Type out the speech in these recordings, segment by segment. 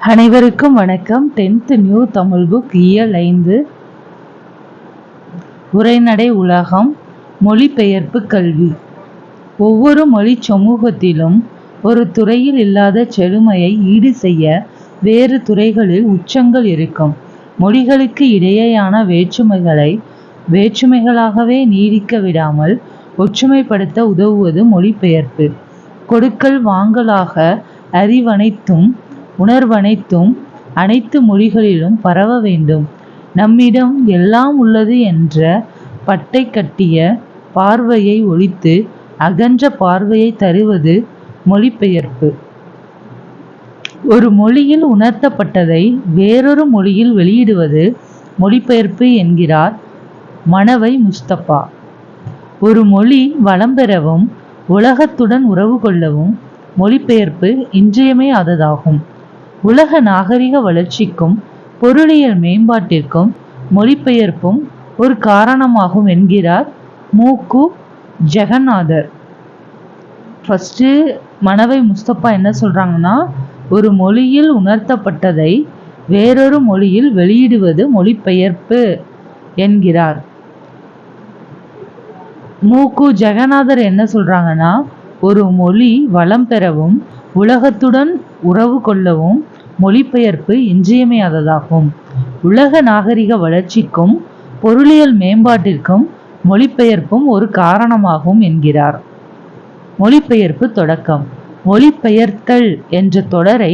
அனைவருக்கும் வணக்கம். Tenth new Tamil book இயல் ஐந்து. உரைநடை உலகம் மொழிபெயர்ப்பு கல்வி. ஒவ்வொரு மொழி சமூகத்திலும் ஒரு துறையில் இல்லாத செழுமையை ஈடு செய்ய வேறு துறைகளில் உச்சங்கள் இருக்கும். மொழிகளுக்கு இடையேயான வேற்றுமைகளை வேற்றுமைகளாகவே நீடிக்க விடாமல் ஒற்றுமைப்படுத்த உதவுவது மொழிபெயர்ப்பு. கொடுக்கல் வாங்கலாக அறிவனைத்தும் உணர்வனைத்தும் அனைத்து மொழிகளிலும் பரவ வேண்டும். நம்மிடம் எல்லாம் உள்ளது என்ற பட்டை கட்டிய பார்வையை ஒழித்து அகன்ற பார்வையை தருவது மொழிபெயர்ப்பு. ஒரு மொழியில் உணர்த்தப்பட்டதை வேறொரு மொழியில் வெளியிடுவது மொழிபெயர்ப்பு என்கிறார் மணவை முஸ்தபா. ஒரு மொழி வளம் பெறவும் உலகத்துடன் உறவு கொள்ளவும் மொழிபெயர்ப்பு இன்றியமையாததாகும். உலக நாகரிக வளர்ச்சிக்கும் பொருளியல் மேம்பாட்டிற்கும் மொழிபெயர்ப்பும் ஒரு காரணமாகும் என்கிறார் மூக்கு ஜெகநாதர். ஃபஸ்ட்டு மணவை முஸ்தபா என்ன சொல்கிறாங்கன்னா ஒரு மொழியில் உணர்த்தப்பட்டதை வேறொரு மொழியில் வெளியிடுவது மொழிபெயர்ப்பு என்கிறார். மூக்கு ஜெகநாதர் என்ன சொல்கிறாங்கன்னா ஒரு மொழி வளம் பெறவும் உலகத்துடன் உறவு கொள்ளவும் மொழிபெயர்ப்பு இன்றியமையாததாகும். உலக நாகரிக வளர்ச்சிக்கும் பொருளியல் மேம்பாட்டிற்கும் மொழிபெயர்ப்பும் ஒரு காரணமாகும் என்கிறார். மொழிபெயர்ப்பு தொடக்கம். மொழிபெயர்த்தல் என்ற தொடரை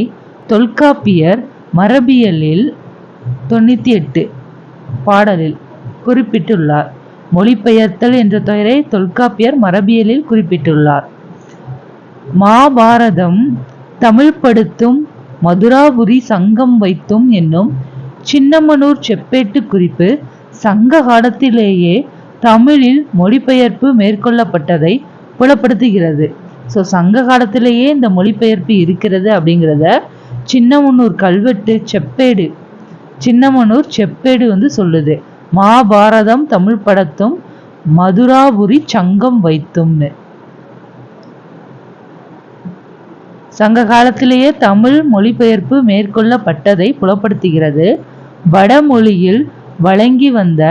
தொல்காப்பியர் மரபியலில் தொண்ணூற்றி எட்டு பாடலில் குறிப்பிட்டுள்ளார். மொழிபெயர்த்தல் என்ற தொடரை தொல்காப்பியர் மரபியலில் குறிப்பிட்டுள்ளார். மாபாரதம் தமிழ்படுத்தும் மதுராபுரி சங்கம் வைத்தும் என்னும் சின்னமனூர் செப்பேட்டு குறிப்பு சங்க காலத்திலேயே தமிழில் மொழிபெயர்ப்பு மேற்கொள்ளப்பட்டதை புலப்படுத்துகிறது. ஸோ சங்க காலத்திலேயே இந்த மொழிபெயர்ப்பு இருக்கிறது அப்படிங்கிறத சின்னமனூர் கல்வெட்டு செப்பேடு சின்னமனூர் செப்பேடு வந்து சொல்லுது. மாபாரதம் தமிழ் படத்தும் மதுராபுரி சங்கம் வைத்தும்னு. சங்க காலத்திலேயே தமிழ் மொழிபெயர்ப்பு மேற்கொள்ளப்பட்டதை புலப்படுத்துகிறது. வடமொழியில் வழங்கி வந்த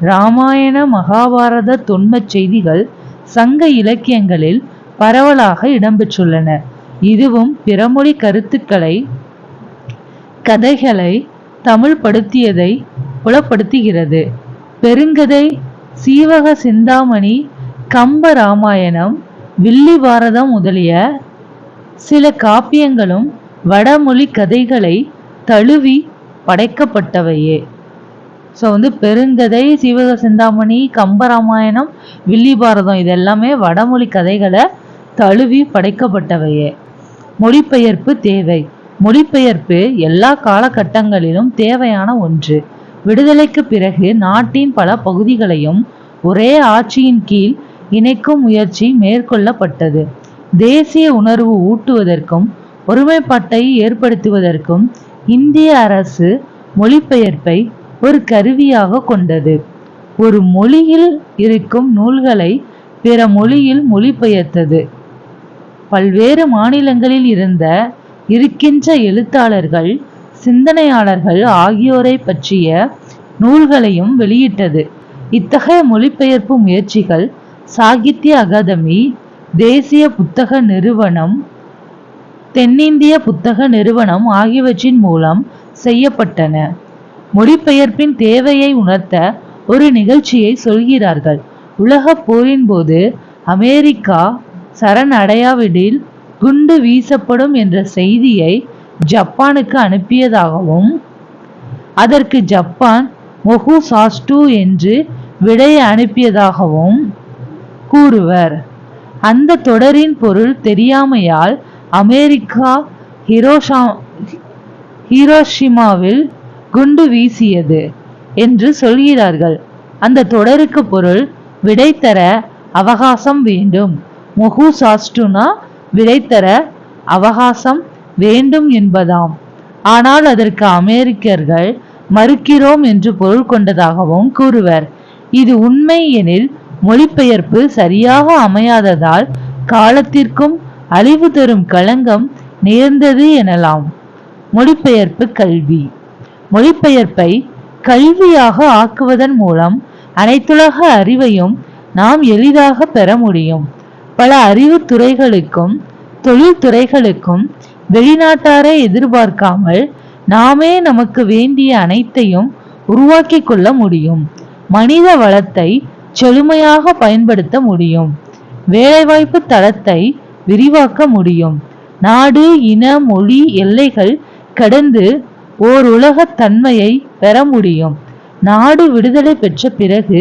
இராமாயண மகாபாரத தொன்மச் செய்திகள் சங்க இலக்கியங்களில் பரவலாக இடம்பெற்றுள்ளன. இதுவும் பிறமொழி கருத்துக்களை கதைகளை தமிழ்படுத்தியதை புலப்படுத்துகிறது. பெருங்கதை சீவக சிந்தாமணி கம்ப ராமாயணம் வில்லி பாரதம் முதலிய சில காப்பியங்களும் வடமொழி கதைகளை தழுவி படைக்கப்பட்டவையே. ஸோ வந்து பெருங்கதை சிவக சிந்தாமணி கம்பராமாயணம் வில்லிபாரதம் இதெல்லாமே இது எல்லாமே வடமொழி கதைகளை தழுவி படைக்கப்பட்டவையே. மொழிபெயர்ப்பு தேவை. மொழிபெயர்ப்பு எல்லா காலகட்டங்களிலும் தேவையான ஒன்று. விடுதலைக்கு பிறகு நாட்டின் பல பகுதிகளையும் ஒரே ஆட்சியின் கீழ் இணைக்கும் முயற்சி மேற்கொள்ளப்பட்டது. தேசிய உணர்வு ஊட்டுவதற்கும் ஒருமைப்பாட்டை ஏற்படுத்துவதற்கும் இந்திய அரசு மொழிபெயர்ப்பை ஒரு கருவியாக கொண்டது. ஒரு மொழியில் இருக்கும் நூல்களை பிற மொழியில் மொழிபெயர்த்தது. பல்வேறு மாநிலங்களில் இருந்த இருக்கின்ற எழுத்தாளர்கள் சிந்தனையாளர்கள் ஆகியோரை பற்றிய நூல்களையும் வெளியிட்டது. இத்தகைய மொழிபெயர்ப்பு முயற்சிகள் சாகித்ய அகாதமி தேசிய புத்தக நிறுவனம் தென்னிந்திய புத்தக நிறுவனம் ஆகியவற்றின் மூலம் செய்யப்பட்டன. மொழிபெயர்ப்பின் தேவையை உணர்த்த ஒரு நிகழ்ச்சியை சொல்கிறார்கள். உலகப் போரின் போது அமெரிக்கா சரணடையாவிடில் குண்டு வீசப்படும் என்ற செய்தியை ஜப்பானுக்கு அனுப்பியதாகவும் அதற்கு ஜப்பான் மொஹு சாஸ்டு என்று விடையை அனுப்பியதாகவும் கூறுவர். அந்த தொடரின் பொருள் தெரியாமையால் அமெரிக்கா ஹிரோஷா ஹீரோஷிமாவில் குண்டு வீசியது என்று சொல்கிறார்கள். அந்த தொடருக்கு பொருள் விடை தர அவகாசம் வேண்டும். முகு சாஸ்டுனா விடை தர அவகாசம் வேண்டும் என்பதாம். ஆனால் அதற்கு அமெரிக்கர்கள் மறுக்கிறோம் என்று பொருள் கொண்டதாகவும் கூறுவர். இது உண்மை எனில் மொழிபெயர்ப்பு சரியாக அமையாததால் காலத்திற்கும் அழிவு தரும் களங்கம் நேர்ந்தது எனலாம். மொழிபெயர்ப்பு கல்வி. மொழிபெயர்ப்பை கல்வியாக ஆக்குவதன் மூலம் அனைத்துலக அறிவையும் நாம் எளிதாக பெற முடியும். பல அறிவு துறைகளுக்கும் தொழில் துறைகளுக்கும் வெளிநாட்டாரை எதிர்பார்க்காமல் நாமே நமக்கு வேண்டிய அனைத்தையும் உருவாக்கி கொள்ள முடியும். மனித வளத்தை செழுமையாக பயன்படுத்த முடியும். வேலைவாய்ப்பு தளத்தை விரிவாக்க முடியும். நாடு இன மொழி எல்லைகள் கடந்து ஓர் உலக தன்மையை பெற முடியும். நாடு விடுதலை பெற்ற பிறகு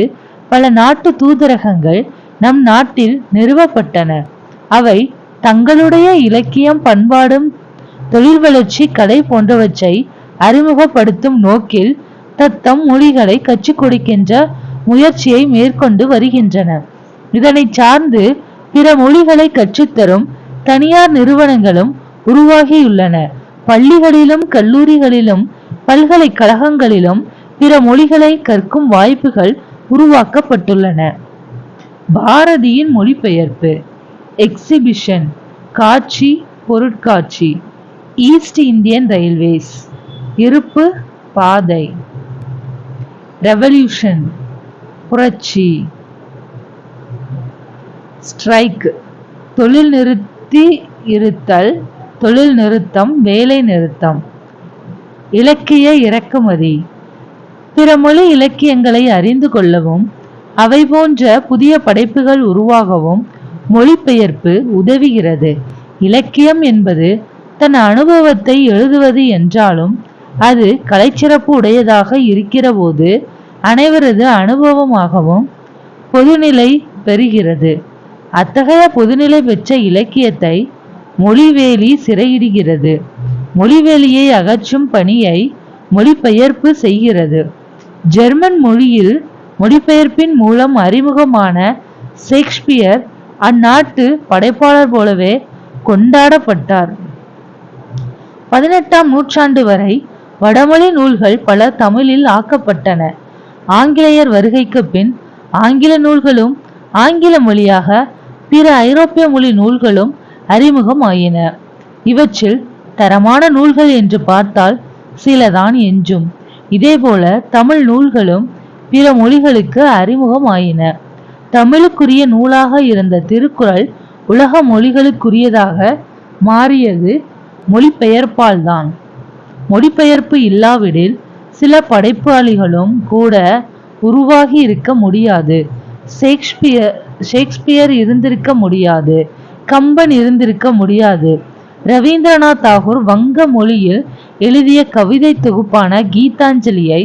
பல நாட்டு தூதரகங்கள் நம் நாட்டில் நிறுவப்பட்டன. அவை தங்களுடைய இலக்கியம் பண்பாடும் தொழில் வளர்ச்சி கலை போன்றவற்றை அறிமுகப்படுத்தும் நோக்கில் தத்தம் மொழிகளை கற்றுக் கொடுக்கின்ற முயற்சியை மேற்கொண்டு வருகின்றன இதனை சார்ந்து பிற மொழிகளை கற்றுத்தரும் தனியார் நிறுவனங்களும் உருவாகியுள்ளன. பள்ளிகளிலும் கல்லூரிகளிலும் பல்கலைக்கழகங்களிலும் பிற மொழிகளை கற்கும் வாய்ப்புகள் உருவாக்கப்பட்டுள்ளன. பாரதியின் மொழிபெயர்ப்பு எக்ஸிபிஷன் காட்சி பொருட்காட்சி ஈஸ்ட் இந்தியன் ரயில்வேஸ் இருப்பு பாதை. ரெவல்யூஷன் புரட்சி. ஸ்ட்ரைக் தொழில் நிறுத்தி இருத்தல் தொழில் நிறுத்தம் வேலை நிறுத்தம். இலக்கிய இறக்குமதி. பிற மொழி இலக்கியங்களை அறிந்து கொள்ளவும் அவை போன்ற புதிய படைப்புகள் உருவாகவும் மொழிபெயர்ப்பு உதவுகிறது. இலக்கியம் என்பது தன் அனுபவத்தை எழுதுவது என்றாலும் அது கலைச்சிறப்பு உடையதாக இருக்கிறபோது அனைவரது அனுபவமாகவும் பொதுநிலை பெறுகிறது. அத்தகைய பொதுநிலை பெற்ற இலக்கியத்தை மொழிவேலி சிறையிடுகிறது. மொழிவேலியை அகற்றும் பணியை மொழிபெயர்ப்பு செய்கிறது. ஜெர்மன் மொழியில் மொழிபெயர்ப்பின் மூலம் அறிமுகமான ஷேக்ஸ்பியர் அந்நாட்டு படைப்பாளர் போலவே கொண்டாடப்பட்டார். பதினெட்டாம் நூற்றாண்டு வரை வடமொழி நூல்கள் பல தமிழில் ஆக்கப்பட்டன. ஆங்கிலேயர் வருகைக்கு பின் ஆங்கில நூல்களும் ஆங்கில மொழியாக பிற ஐரோப்பிய மொழி நூல்களும் அறிமுகம் ஆயின இவற்றில் தரமான நூல்கள் என்று பார்த்தால் சிலதான் எஞ்சும் இதேபோல தமிழ் நூல்களும் பிற மொழிகளுக்கு அறிமுகம் ஆயின தமிழுக்குரிய நூலாக இருந்த திருக்குறள் உலக மொழிகளுக்குரியதாக மாறியது மொழிபெயர்ப்பால்தான். மொழிபெயர்ப்பு இல்லாவிடில் சில படைப்பாளிகளும் கூட உருவாகி இருக்க முடியாது. ஷேக்ஸ்பியர் ஷேக்ஸ்பியர் இருந்திருக்க முடியாது. கம்பன் இருந்திருக்க முடியாது. ரவீந்திரநாத் தாகூர் வங்க மொழியில் எழுதிய கவிதை தொகுப்பான கீதாஞ்சலியை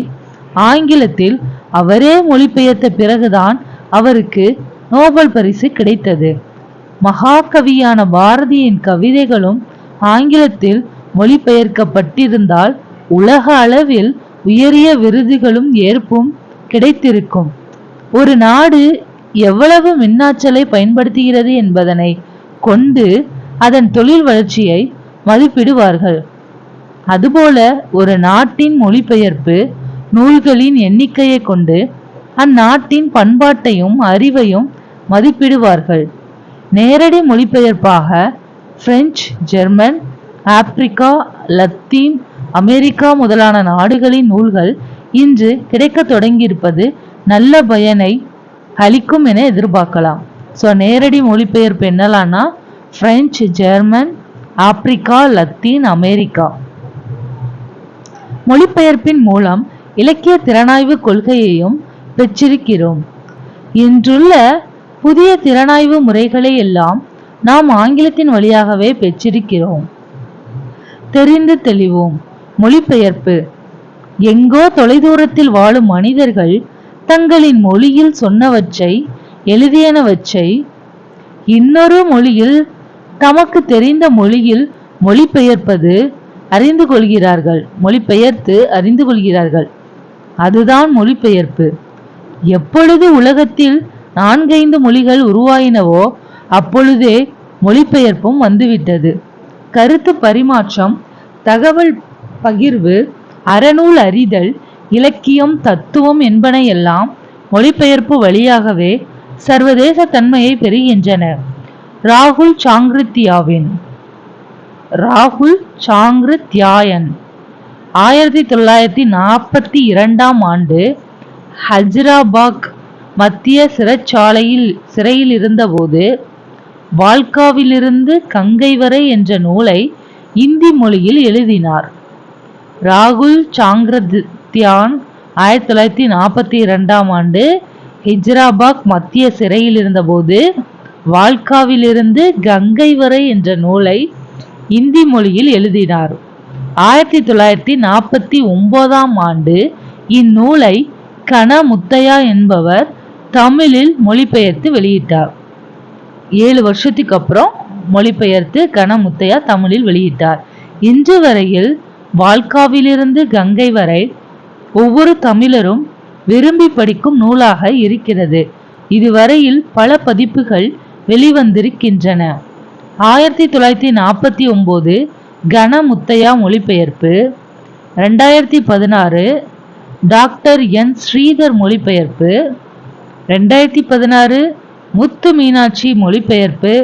ஆங்கிலத்தில் அவரே மொழிபெயர்த்த பிறகுதான் அவருக்கு நோபல் பரிசு கிடைத்தது. மகாகவியான பாரதியின் கவிதைகளும் ஆங்கிலத்தில் மொழிபெயர்க்கப்பட்டிருந்தால் உலக அளவில் உயரிய விருதுகளும் ஏற்பும் கிடைத்திருக்கும். ஒரு நாடு எவ்வளவு மின்னாற்றலை பயன்படுத்துகிறது என்பதனை கொண்டு அதன் தொழில் வளர்ச்சியை மதிப்பிடுவார்கள். அதுபோல ஒரு நாட்டின் மொழிபெயர்ப்பு நூல்களின் எண்ணிக்கையை கொண்டு அந்நாட்டின் பண்பாட்டையும் அறிவையும் மதிப்பிடுவார்கள். நேரடி மொழிபெயர்ப்பாக French German Africa Latin America முதலான நாடுகளின் நூல்கள் இன்று கிடைக்கத் தொடங்கியிருப்பது நல்ல பயனை அளிக்கும் என எதிர்பார்க்கலாம். ஸோ நேரடி மொழிபெயர்ப்பு என்னலான்னா French German Africa Latin America மொழிபெயர்ப்பின் மூலம் இலக்கிய திறனாய்வு கொள்கையையும் பெற்றிருக்கிறோம். இன்றுள்ள புதிய திறனாய்வு முறைகளை எல்லாம் நாம் ஆங்கிலத்தின் வழியாகவே பெற்றிருக்கிறோம். தெரிந்து தெளிவோம். மொழிபெயர்ப்பு. எங்கோ தொலைதூரத்தில் வாழும் மனிதர்கள் தங்களின் மொழியில் சொன்னவற்றை எழுதியனவற்றை இன்னொரு மொழியில் தமக்கு தெரிந்த மொழியில் மொழிபெயர்ப்பது அறிந்து கொள்கிறார்கள். மொழிபெயர்த்து அறிந்து கொள்கிறார்கள். அதுதான் மொழிபெயர்ப்பு. எப்பொழுது உலகத்தில் நான்கைந்து மொழிகள் உருவாயினவோ அப்பொழுதே மொழிபெயர்ப்பும் வந்துவிட்டது. கருத்து பரிமாற்றம் தகவல் பகிர்வு அறநூல் அறிதல் இலக்கியம் தத்துவம் என்பனையெல்லாம் மொழிபெயர்ப்பு வழியாகவே சர்வதேச தன்மையை பெறுகின்றன. ராகுல் சாங்கிருத்தியாவின் ராகுல் சாங்கிருத்யாயன் ஆயிரத்தி தொள்ளாயிரத்தி நாற்பத்தி இரண்டாம் ஆண்டு ஹஜ்ராபாக் மத்திய சிறைச்சாலையில் சிறையில் இருந்தபோது வால்காவிலிருந்து கங்கை வரை என்ற நூலை இந்தி மொழியில் எழுதினார். ராகுல் சாங்கிரத்யான் ஆயிரத்தி தொள்ளாயிரத்தி நாற்பத்தி இரண்டாம் ஆண்டு ஹிஜ்ராபாக் மத்திய சிறையில் இருந்தபோது வால்காவிலிருந்து கங்கை வரை என்ற நூலை இந்தி மொழியில் எழுதினார். ஆயிரத்தி தொள்ளாயிரத்தி நாற்பத்தி ஒன்பதாம் ஆண்டு இந்நூலை கன முத்தையா என்பவர் தமிழில் மொழிபெயர்த்து வெளியிட்டார். ஏழு வருஷத்துக்கு அப்புறம் மொழிபெயர்த்து கனமுத்தையா தமிழில் வெளியிட்டார். இன்று வரையில் வால்காவிலிருந்து கங்கை வரை ஒவ்வொரு தமிழரும் விரும்பி படிக்கும் நூலாக இருக்கிறது. இதுவரையில் பல பதிப்புகள் வெளிவந்திருக்கின்றன. ஆயிரத்தி தொள்ளாயிரத்தி நாற்பத்தி ஒன்பது கனமுத்தையா மொழிபெயர்ப்பு ரெண்டாயிரத்தி பதினாறு டாக்டர் என் ஸ்ரீதர் மொழிபெயர்ப்பு ரெண்டாயிரத்தி பதினாறு முத்து மீனாட்சி மொழிபெயர்ப்பு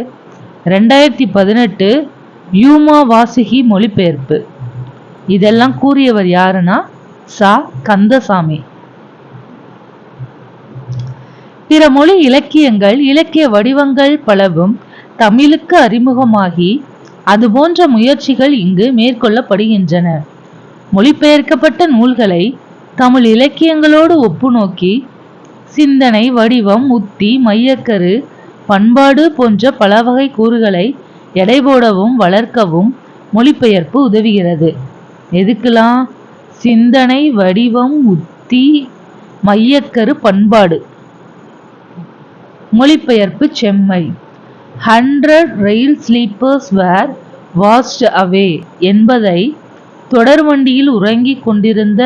ரெண்டாயிரத்தி பதினெட்டு யூமா வாசுகி மொழிபெயர்ப்பு. இதெல்லாம் கூறியவர் யாருன்னா சா கந்தசாமி. பிற மொழி இலக்கியங்கள் இலக்கிய வடிவங்கள் பலவும் தமிழுக்கு அறிமுகமாகி அதுபோன்ற முயற்சிகள் இங்கு மேற்கொள்ளப்படுகின்றன. மொழிபெயர்க்கப்பட்ட நூல்களை தமிழ் இலக்கியங்களோடு ஒப்புநோக்கி சிந்தனை வடிவம் உத்தி மையக்கரு பண்பாடு போன்ற பல வகை கூறுகளை எடை போடவும் வளர்க்கவும் மொழிபெயர்ப்பு உதவுகிறது. எதுக்கெல்லாம்? சிந்தனை வடிவம் உத்தி மையக்கரு பண்பாடு. மொழிபெயர்ப்பு செம்மை. Hundred rail sleepers were wasted away என்பதை தொடர்வண்டியில் உறங்கிக் கொண்டிருந்த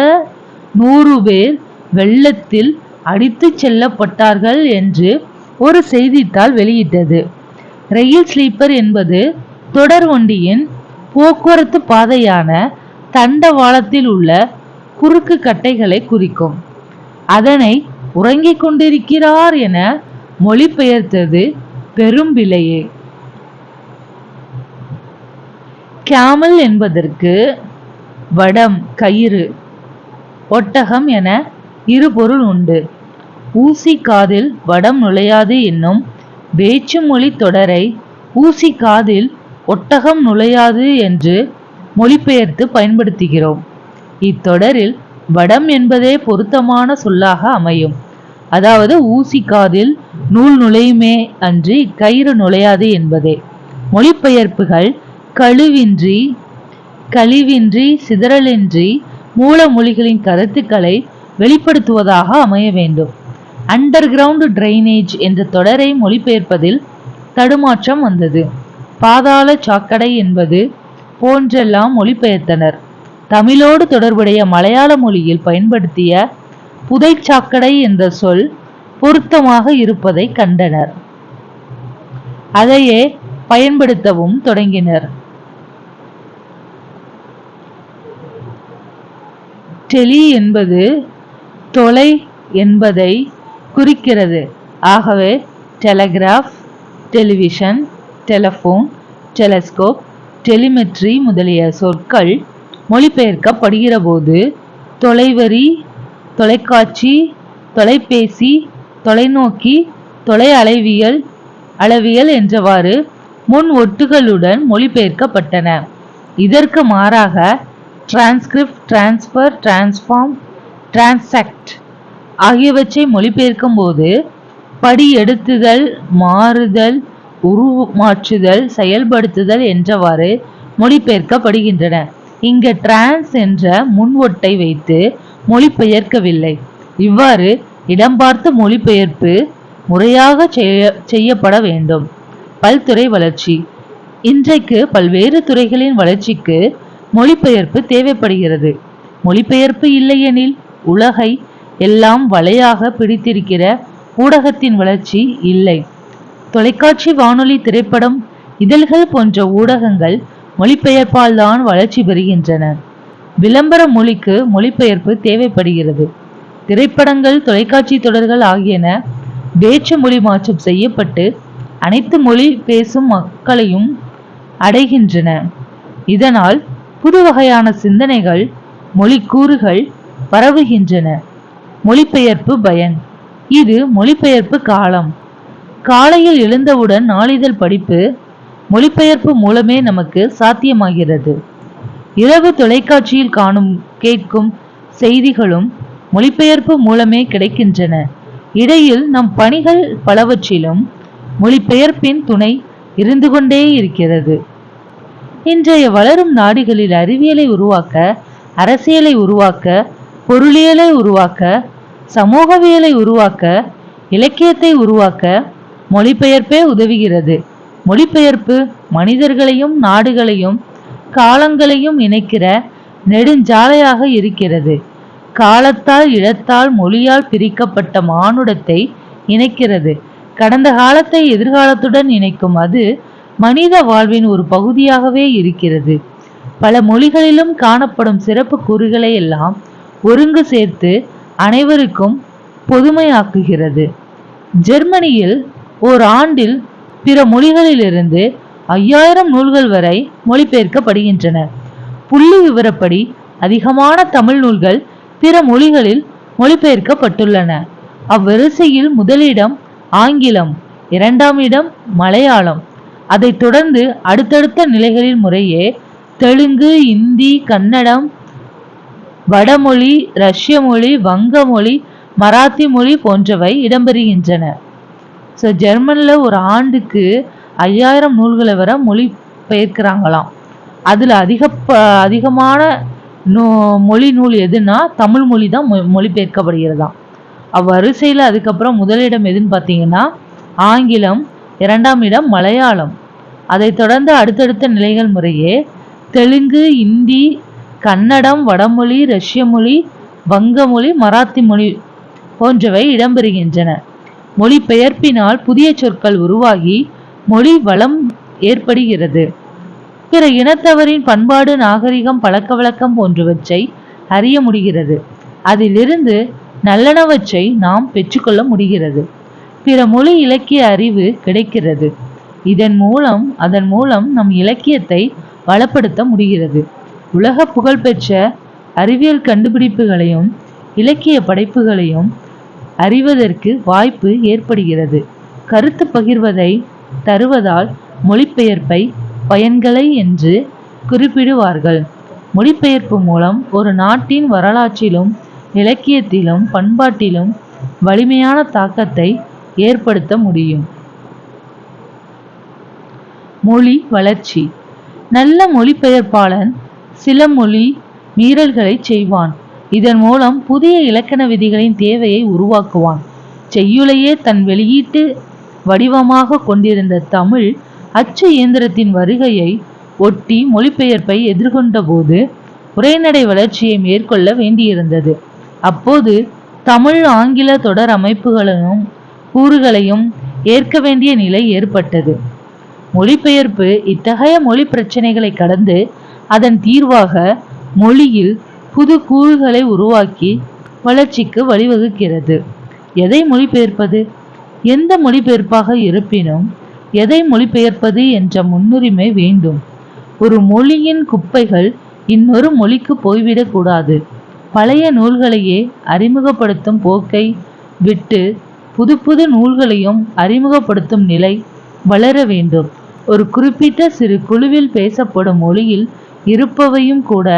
நூறு பேர் வெள்ளத்தில் அடித்து செல்லப்பட்டார்கள் என்று ஒரு செய்தித்தாள் வெளியிட்டது. ரயில் ஸ்லீப்பர் என்பது தொடர் வண்டியின் போக்குவரத்து பாதையான தண்டவாளத்தில் உள்ள குறுக்கு கட்டைகளை குறிக்கும். அதனை உறங்கிக் கொண்டிருக்கிறார் என மொழிபெயர்த்தது பெரும் விலையே கேமல் என்பதற்கு வடம் கயிறு ஒட்டகம் என இரு பொருள் உண்டு. ஊசி காதில் வடம் நுழையாது என்னும் வேற்றுமொழி தொடரை ஊசி காதில் ஒட்டகம் நுழையாது என்று மொழிபெயர்த்து பயன்படுத்துகிறோம். இத்தொடரில் வடம் என்பதே பொருத்தமான சொல்லாக அமையும். அதாவது ஊசி காதில் நூல் நுழையுமே அன்றி கயிறு நுழையாது என்பதே. மொழிபெயர்ப்புகள் கழுவின்றி கழிவின்றி சிதறலின்றி மூல மொழிகளின் கருத்துக்களை வெளிப்படுத்துவதாக அமைய வேண்டும். அண்டர் கிரவுண்ட் டிரைனேஜ் என்ற தொடரை மொழிபெயர்ப்பதில் தடுமாற்றம் வந்தது. பாதாள சாக்கடை என்பது போன்றெல்லாம் மொழிபெயர்த்தனர். தமிழோடு தொடர்புடைய மலையாள மொழியில் பயன்படுத்திய புதைச்சாக்கடை என்ற சொல் பொருத்தமாக இருப்பதை கண்டனர். அதையே பயன்படுத்தவும் தொடங்கினர். டெலி என்பது தொலை என்பதை குறிக்கிறது. ஆகவே telegraph television telephone telescope telemetry முதலிய சொற்கள் மொழிபெயர்க்கப்படுகிற போது தொலைவரி தொலைக்காட்சி தொலைபேசி தொலைநோக்கி தொலை அளவியல் அளவியல் என்றவாறு முன் ஒட்டுகளுடன் மொழிபெயர்க்கப்பட்டன. இதற்கு மாறாக டிரான்ஸ்கிரிப்ட் டிரான்ஸ்ஃபர் டிரான்ஸ்ஃபார்ம் டிரான்சாக்ட் ஆகியவற்றை மொழிபெயர்க்கும் போது படி எடுத்துதல் மாறுதல் உருமாற்றுதல் செயல்படுத்துதல் என்றவாறு மொழிபெயர்க்கப்படுகின்றன. இங்கு டிரான்ஸ் என்ற முன்வொட்டை வைத்து மொழிபெயர்க்கவில்லை. இவ்வாறு இடம்பார்த்த மொழிபெயர்ப்பு முறையாக செய்ய செய்யப்பட வேண்டும். பல்துறை வளர்ச்சி. இன்றைக்கு பல்வேறு துறைகளின் வளர்ச்சிக்கு மொழிபெயர்ப்பு தேவைப்படுகிறது. மொழிபெயர்ப்பு இல்லையெனில் உலகை எல்லாம் வலையாக பிடித்திருக்கிற ஊடகத்தின் வளர்ச்சி இல்லை. தொலைக்காட்சி வானொலி திரைப்படம் இதழ்கள் போன்ற ஊடகங்கள் மொழிபெயர்ப்பால் தான் வளர்ச்சி பெறுகின்றன. விளம்பர மொழிக்கு மொழிபெயர்ப்பு தேவைப்படுகிறது. திரைப்படங்கள் தொலைக்காட்சி தொடர்கள் ஆகியன வேற்று மொழி மாற்றம் செய்யப்பட்டு அனைத்து மொழி பேசும் மக்களையும் அடைகின்றன. இதனால் புது வகையான சிந்தனைகள் மொழிக்கூறுகள் பரவுகின்றன. மொழிபெயர்ப்பு பயன். இது மொழிபெயர்ப்பு காலம். காலையில் எழுந்தவுடன் நாளிதழ் படிப்பு மொழிபெயர்ப்பு மூலமே நமக்கு சாத்தியமாகிறது. இரவு தொலைக்காட்சியில் காணும் கேட்கும் செய்திகளும் மொழிபெயர்ப்பு மூலமே கிடைக்கின்றன. இடையில் நம் பணிகள் பலவற்றிலும் மொழிபெயர்ப்பின் துணை இருந்து கொண்டே இருக்கிறது. இன்றைய வளரும் நாடுகளில் அறிவியலை உருவாக்க அரசியலை உருவாக்க பொருளியலை உருவாக்க சமூகவியலை உருவாக்க இலக்கியத்தை உருவாக்க மொழிபெயர்ப்பே உதவுகிறது. மொழிபெயர்ப்பு மனிதர்களையும் நாடுகளையும் காலங்களையும் இணைக்கிற நெடுஞ்சாலையாக இருக்கிறது. காலத்தால் இடத்தால் மொழியால் பிரிக்கப்பட்ட மானுடத்தை இணைக்கிறது. கடந்த காலத்தை எதிர்காலத்துடன் இணைக்கும் அது மனித வாழ்வின் ஒரு பகுதியாகவே இருக்கிறது. பல மொழிகளிலும் காணப்படும் சிறப்பு கூறுகளை எல்லாம் ஒருங்கு சேர்த்து அனைவருக்கும் பொதுமையாக்குகிறது. ஜெர்மனியில் ஓர் ஆண்டில் பிற மொழிகளிலிருந்து ஐயாயிரம் நூல்கள் வரை மொழிபெயர்க்கப்படுகின்றன. புள்ளி விவரப்படி அதிகமான தமிழ் நூல்கள் பிற மொழிகளில் மொழிபெயர்க்கப்பட்டுள்ளன. அவ்வரிசையில் முதலிடம் ஆங்கிலம் இரண்டாம் இடம் மலையாளம். அதைத் தொடர்ந்து அடுத்தடுத்த நிலைகளில் முறையே தெலுங்கு இந்தி கன்னடம் வடமொழி ரஷ்ய மொழி வங்க மொழி மராத்தி மொழி போன்றவை இடம்பெறுகின்றன. ஸோ ஜெர்மனில் ஒரு ஆண்டுக்கு ஐயாயிரம் நூல்களை வர மொழி பெயர்க்கிறாங்களாம் அதில் அதிக அதிகமான நூ மொழி நூல் எதுனா தமிழ் மொழி தான் மொ மொழிபெயர்க்கப்படுகிறதாம். அவ்வரிசையில் அதுக்கப்புறம் முதலிடம் எதுன்னு பார்த்தீங்கன்னா ஆங்கிலம் இரண்டாம் இடம் மலையாளம். அதைத் தொடர்ந்து அடுத்தடுத்த நிலைகள் முறையே தெலுங்கு இந்தி கன்னடம் வடமொழி ரஷ்ய மொழி வங்க மொழி மராத்தி மொழி போன்றவை இடம்பெறுகின்றன. மொழிபெயர்ப்பினால் புதிய சொற்கள் உருவாகி மொழி வளம் ஏற்படுகிறது. பிற இனத்தவரின் பண்பாடு நாகரிகம் பழக்க வழக்கம் போன்றவற்றை அறிய முடிகிறது. அதிலிருந்து நல்லனவற்றை நாம் பெற்றுக்கொள்ள முடிகிறது. பிற மொழி இலக்கிய அறிவு கிடைக்கிறது. இதன் மூலம் அதன் மூலம் நம் இலக்கியத்தை வளப்படுத்த முடிகிறது. உலக புகழ்பெற்ற அறிவியல் கண்டுபிடிப்புகளையும் இலக்கிய படைப்புகளையும் அறிவதற்கு வாய்ப்பு ஏற்படுகிறது. கருத்து பகிர்வதை தருவதால் மொழிபெயர்ப்பை பயன்களை என்று குறிப்பிடுவார்கள். மொழிபெயர்ப்பு மூலம் ஒரு நாட்டின் வரலாற்றிலும் இலக்கியத்திலும் பண்பாட்டிலும் வலிமையான தாக்கத்தை ஏற்படுத்த முடியும். மொழி வளர்ச்சி. நல்ல மொழிபெயர்ப்பாளன் சில மொழி மீறல்களை செய்வான். இதன் மூலம் புதிய இலக்கண விதிகளின் தேவையை உருவாக்குவான். செய்யுளையே தன் வெளியீட்டு வடிவமாக கொண்டிருந்த தமிழ் அச்சு இயந்திரத்தின் வருகையை ஒட்டி மொழிபெயர்ப்பை எதிர்கொண்ட போது உரைநடை வளர்ச்சியை மேற்கொள்ள வேண்டியிருந்தது. அப்போது தமிழ் ஆங்கில தொடர் அமைப்புகளையும் கூறுகளையும் ஏற்க வேண்டிய நிலை ஏற்பட்டது. மொழிபெயர்ப்பு இத்தகைய மொழி பிரச்சனைகளை கடந்து அதன் தீர்வாக மொழியில் புது கூறுகளை உருவாக்கி வளர்ச்சிக்கு வழிவகுக்கிறது. எதை மொழிபெயர்ப்பது? எந்த மொழிபெயர்ப்பாக இருப்பினும் எதை மொழிபெயர்ப்பது என்ற முன்னுரிமை வேண்டும். ஒரு மொழியின் குப்பைகள் இன்னொரு மொழிக்கு போய்விடக்கூடாது பழைய நூல்களையே அறிமுகப்படுத்தும் போக்கை விட்டு புது புது நூல்களையும் அறிமுகப்படுத்தும் நிலை வளர வேண்டும். ஒரு குறிப்பிட்ட சிறு குழுவில் பேசப்படும் மொழியில் இருப்பவையும் கூட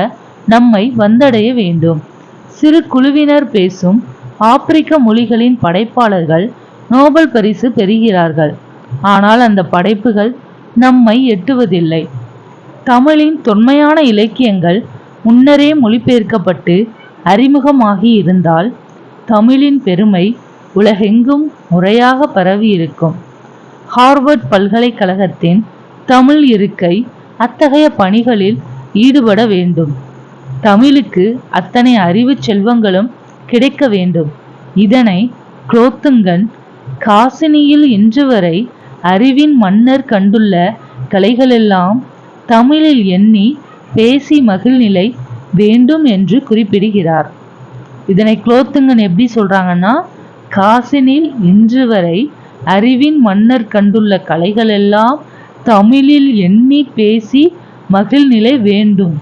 நம்மை வந்தடைய வேண்டும். சிறு குழுவினர் பேசும் ஆப்பிரிக்க மொழிகளின் படைப்பாளர்கள் நோபல் பரிசு பெறுகிறார்கள். ஆனால் அந்த படைப்புகள் நம்மை எட்டுவதில்லை. தமிழின் தொன்மையான இலக்கியங்கள் முன்னரே மொழிபெயர்க்கப்பட்டு அறிமுகமாகி இருந்தால் தமிழின் பெருமை உலகெங்கும் முறையாக பரவியிருக்கும். ஹார்வர்ட் பல்கலைக்கழகத்தின் தமிழ் இருக்கை அத்தகைய பணிகளில் ஈடுபட வேண்டும். தமிழுக்கு அத்தனை அறிவு செல்வங்களும் கிடைக்க வேண்டும். இதனை குலோத்துங்கன் காசினியில் இன்று வரை அறிவின் மன்னர் கண்டுள்ள கலைகளெல்லாம் தமிழில் எண்ணி பேசி மகிழ்நிலை வேண்டும் என்று குறிப்பிடுகிறார். இதனை குலோத்துங்கன் எப்படி சொல்றாங்கன்னா காசினில் இன்று வரை அறிவின் மன்னர் கண்டுள்ள கலைகளெல்லாம் தமிழில் எண்ணி பேசி மகிழ்நிலை வேண்டும்.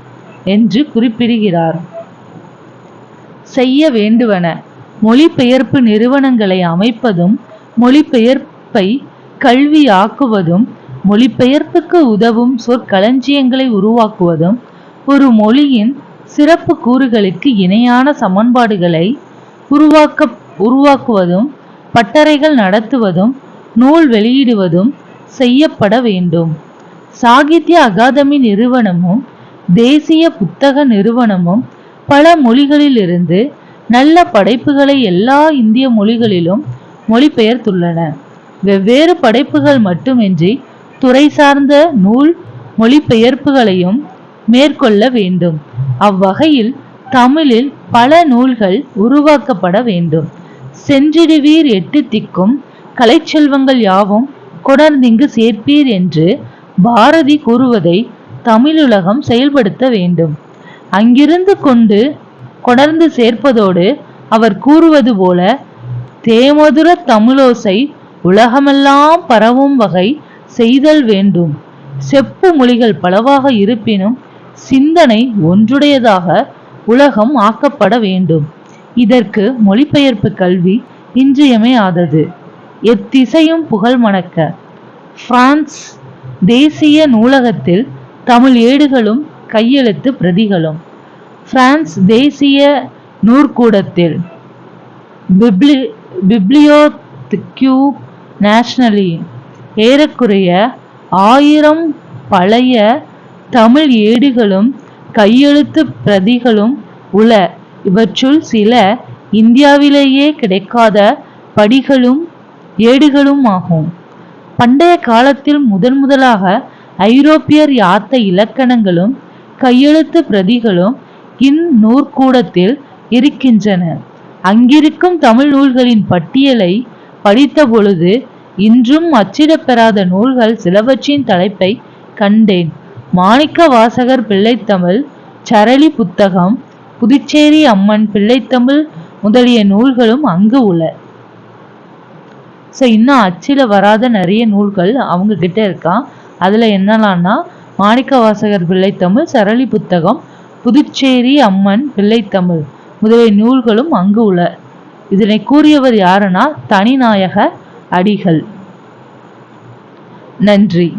என்று குறிப்பிடுகிறார். செய்ய வேண்டுவன மொழிபெயர்ப்பு நிறுவனங்களை அமைப்பதும் மொழிபெயர்ப்பை கல்வியாக்குவதும் மொழிபெயர்ப்புக்கு உதவும் சொற்களஞ்சியங்களை உருவாக்குவதும் ஒரு மொழியின் சிறப்பு கூறுகளுக்கு இணையான சமன்பாடுகளை உருவாக்க உருவாக்குவதும் பட்டறைகள் நடத்துவதும் நூல் வெளியிடுவதும் செய்யப்பட வேண்டும். சாகித்ய அகாதமி நிறுவனமும் தேசிய புத்தக நிறுவனமும் பல மொழிகளிலிருந்து நல்ல படைப்புகளை எல்லா இந்திய மொழிகளிலும் மொழிபெயர்த்துள்ளன. வெவ்வேறு படைப்புகள் மட்டுமின்றி துறை சார்ந்த நூல் மொழிபெயர்ப்புகளையும் மேற்கொள்ள வேண்டும். அவ்வகையில் தமிழில் பல நூல்கள் உருவாக்கப்பட வேண்டும். சென்றிடுவீர் எட்டு திக்கும் கலைச்செல்வங்கள் யாவும் கொடர்ந்திங்கு சேர்ப்பீர் என்று பாரதி கூறுவதை தமிழுலகம் செயல்படுத்த வேண்டும். அங்கிருந்து கொண்டு கொடர்ந்து சேர்ப்பதோடு அவர் கூறுவது போல தேமதுர தமிழோசை உலகமெல்லாம் பரவும் வகை செய்தல் வேண்டும். செப்பு மொழிகள் பலவாக இருப்பினும் சிந்தனை ஒன்றுடையதாக உலகம் ஆக்கப்பட வேண்டும். இதற்கு மொழிபெயர்ப்பு கல்வி இன்றியமையாதது எத்திசையும் புகழ் மணக்க. பிரான்ஸ் தேசிய நூலகத்தில் தமிழ் ஏடுகளும் கையெழுத்து பிரதிகளும். பிரான்ஸ் தேசிய நூற்கூடத்தில் பிப்ளி பிப்ளியோதிக்யூ நேஷனலி ஏறக்குறைய ஆயிரம் பழைய தமிழ் ஏடுகளும் கையெழுத்து பிரதிகளும் உள. இவற்றுள் சில இந்தியாவிலேயே கிடைக்காத படிகளும் ஏடுகளும் ஆகும். பண்டைய காலத்தில் முதன் முதலாக ஐரோப்பியர் யாத்த இலக்கணங்களும் கையெழுத்து பிரதிகளும் இந்நூற்கூடத்தில் இருக்கின்றன. அங்கிருக்கும் தமிழ் நூல்களின் பட்டியலை படித்த பொழுது இன்றும் அச்சிடப்பெறாத நூல்கள் சிலவற்றின் தலைப்பை கண்டேன். மாணிக்க வாசகர் பிள்ளைத்தமிழ் சரளி புத்தகம் புதுச்சேரி அம்மன் பிள்ளைத்தமிழ் முதலிய நூல்களும் அங்கு உள்ள ஸோ இன்னும் அச்சில் வராத நிறைய நூல்கள் அவங்க கிட்ட இருக்கா? அதில் என்னலான்னா மாணிக்க வாசகர் பிள்ளைத்தமிழ் சரளி புத்தகம் புதுச்சேரி அம்மன் பிள்ளைத்தமிழ் முதலிய நூல்களும் அங்கு உள்ள இதனை கூறியவர் யாருன்னா தனிநாயக அடிகள். நன்றி.